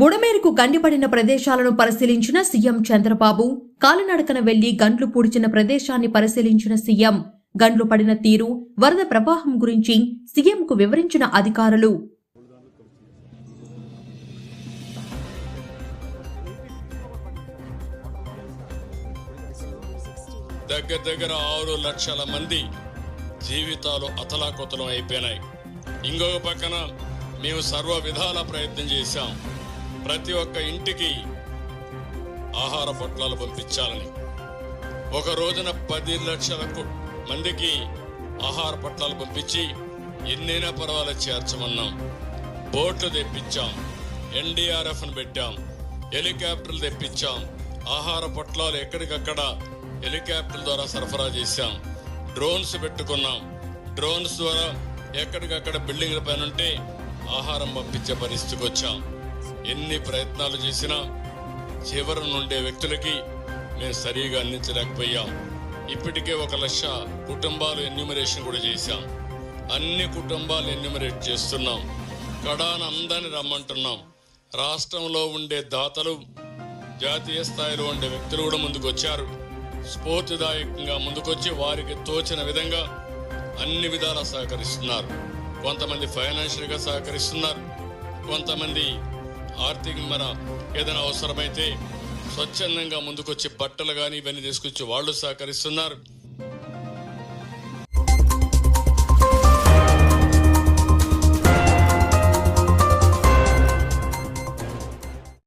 బుడమేరుకు గండిపడిన ప్రదేశాలను పరిశీలించిన సీఎం చంద్రబాబు కాలినడకన వెళ్ళి గండ్లు పూడ్చిన ప్రదేశాన్ని పరిశీలించిన సీఎం గండ్లు పడిన తీరు వరద ప్రవాహం గురించి సీఎంకు వివరించిన అధికారులు. దగ్గర దగ్గర ఆరు లక్షల మంది జీవితాలు అతలాకుతలం అయిపోయినాయి. ఇంకొక పక్కన మేము సర్వ విధాల ప్రయత్నం చేశాం. ప్రతి ఒక్క ఇంటికి ఆహార పొట్లాలు పంపించాలని. ఒక రోజున పది లక్షల మందికి ఆహార పొట్లాలు పంపించి ఎన్నైనా పర్వాలేదు చేర్చమన్నాం. బోట్లు తెప్పించాం ఎన్డీఆర్ఎఫ్ను పెట్టాం హెలికాప్టర్లు తెప్పించాం ఆహార పొట్లాలు ఎక్కడికక్కడ హెలికాప్టర్ ద్వారా సరఫరా చేశాం డ్రోన్స్ పెట్టుకున్నాం. డ్రోన్స్ ద్వారా ఎక్కడికక్కడ బిల్డింగ్ల పైన ఉంటే ఆహారం పంపించే పరిస్థితికి వచ్చాం. ఎన్ని ప్రయత్నాలు చేసినా చివరి నుండే వ్యక్తులకి మేము సరిగా అందించలేకపోయాం. ఇప్పటికే ఒక లక్ష కుటుంబాలు ఎన్యూమరేషన్ కూడా చేశాం. అన్ని కుటుంబాలు ఎన్యూమరేట్ చేస్తున్నాం. కడాన అందరిని రమ్మంటున్నాం. రాష్ట్రంలో ఉండే దాతలు జాతీయ స్థాయిలో ఉండే వ్యక్తులు కూడా ముందుకొచ్చారు స్ఫూర్తిదాయకంగా ముందుకొచ్చి వారికి తోచిన విధంగా అన్ని విధాలా సహకరిస్తున్నారు. కొంతమంది ఫైనాన్షియల్గా సహకరిస్తున్నారు. కొంతమంది ఆర్థిక మన ఏదైనా అవసరమైతే స్వచ్ఛందంగా ముందుకొచ్చి బట్టలు కానీ ఇవన్నీ తీసుకొచ్చి వాళ్ళు సహకరిస్తున్నారు.